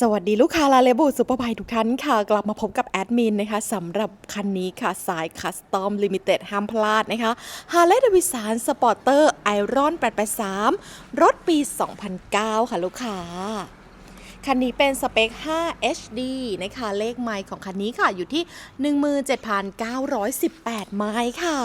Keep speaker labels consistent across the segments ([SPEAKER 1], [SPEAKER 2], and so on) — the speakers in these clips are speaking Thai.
[SPEAKER 1] สวัสดีลูกค้าลาเลบูซูเปอร์ไบทุกท่านค่ะ กลับมาพบกับแอดมินนะคะสำหรับคันนี้ค่ะ สายคัสตอมลิมิเต็ดห้ามพลาดนะคะฮาร์เลย์ดวิสานสปอร์เตอร์ไอรอน883 รถปี 2009 ค่ะลูกค้า คันนี้เป็นสเปค 5 HD นะคะ เลขไมล์ของคันนี้ค่ะอยู่ที่ 17,918 ไมล์ค่ะ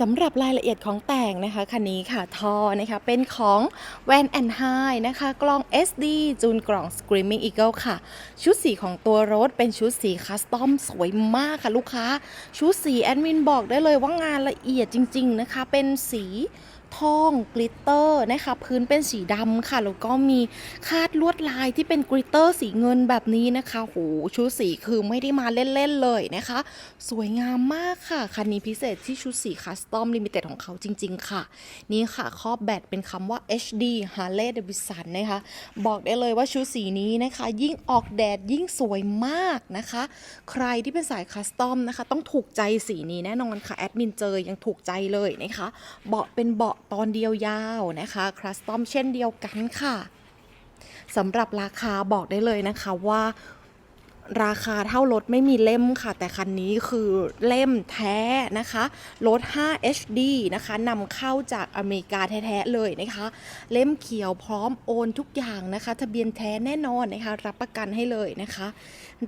[SPEAKER 1] สำหรับรายละเอียดของแต่งนะคะคันนี้ค่ะทอนะคะเป็นของ Van and High นะคะกล้อง SD จูนกล่อง Screaming Eagle ค่ะ ชุดสีของตัวรถเป็นชุดสีคัสตอมสวยมากค่ะลูกค้า ชุดสีแอดมินบอกได้เลยว่างานละเอียดจริง ๆ นะคะ เป็นสี ทองกลิตเตอร์นะคะ พื้นเป็นสีดำค่ะ แล้วก็มีคาดลวดลายที่เป็นกลิตเตอร์สีเงินแบบนี้นะคะโหชุดสีคือไม่ได้มาเล่นๆเลยนะคะ สวยงามมากค่ะ คันนี้พิเศษที่ชุดสีคัสตอมลิมิเต็ดของเขาจริง ๆ ค่ะ นี่ค่ะครอบแบตเป็นคำว่า HD Harley Davidson นะคะ บอกได้เลยว่าชุดสีนี้นะคะ ยิ่งออกแดดยิ่งสวยมากนะคะ ใครที่เป็นสายคัสตอมนะคะ ต้องถูกใจสีนี้แน่นอนค่ะแอดมินเจอยังถูกใจเลยนะคะเบาะเป็นเบาะตอนเดียวยาวนะคะคัสตอมเช่นเดียวกันค่ะสำหรับราคาบอกได้เลยนะคะว่า ราคาเท่ารถไม่มีเล่มค่ะ แต่คันนี้คือเล่มแท้นะคะรถ 5 HD นะคะนำเข้าจากอเมริกาแท้ๆเลยนะคะ เล่มเขียวพร้อมโอนทุกอย่างนะคะ ทะเบียนแท้แน่นอนนะคะ รับประกันให้เลยนะคะ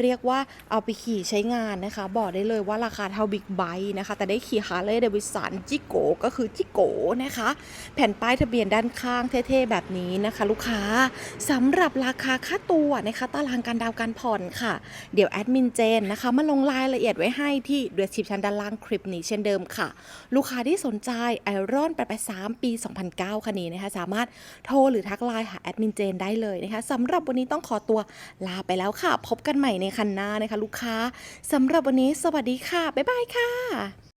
[SPEAKER 1] เรียกว่าเอาไปขี่ใช้งานนะคะ บอกได้เลยว่าราคาเท่าบิ๊กไบค์นะคะ แต่ได้ขี่ฮาร์เลย์เดวิสันจิโกก็คือจิโกนะคะ แผ่นป้ายทะเบียนด้านข้างเท่ๆแบบนี้นะคะ ลูกค้าสำหรับราคาค่าตัวนะคะ ตารางการดาวการผ่อนค่ะเดี๋ยวแอดมินเจนนะคะมาลงรายละเอียดไว้ให้ที่เดือชิปชันด้านล่างคลิปนี้เช่นเดิมค่ะ ลูกค้าที่สนใจไอรอนไปสามปี 2009คันนี้นะคะสามารถโทรหรือทักไลน์หาแอดมินเจนได้เลยนะคะสำหรับวันนี้ต้องขอตัวลาไปแล้วค่ะ พบกันใหม่ในคันหน้านะคะ ลูกค้าสำหรับวันนี้สวัสดีค่ะ บ๊ายบายค่ะ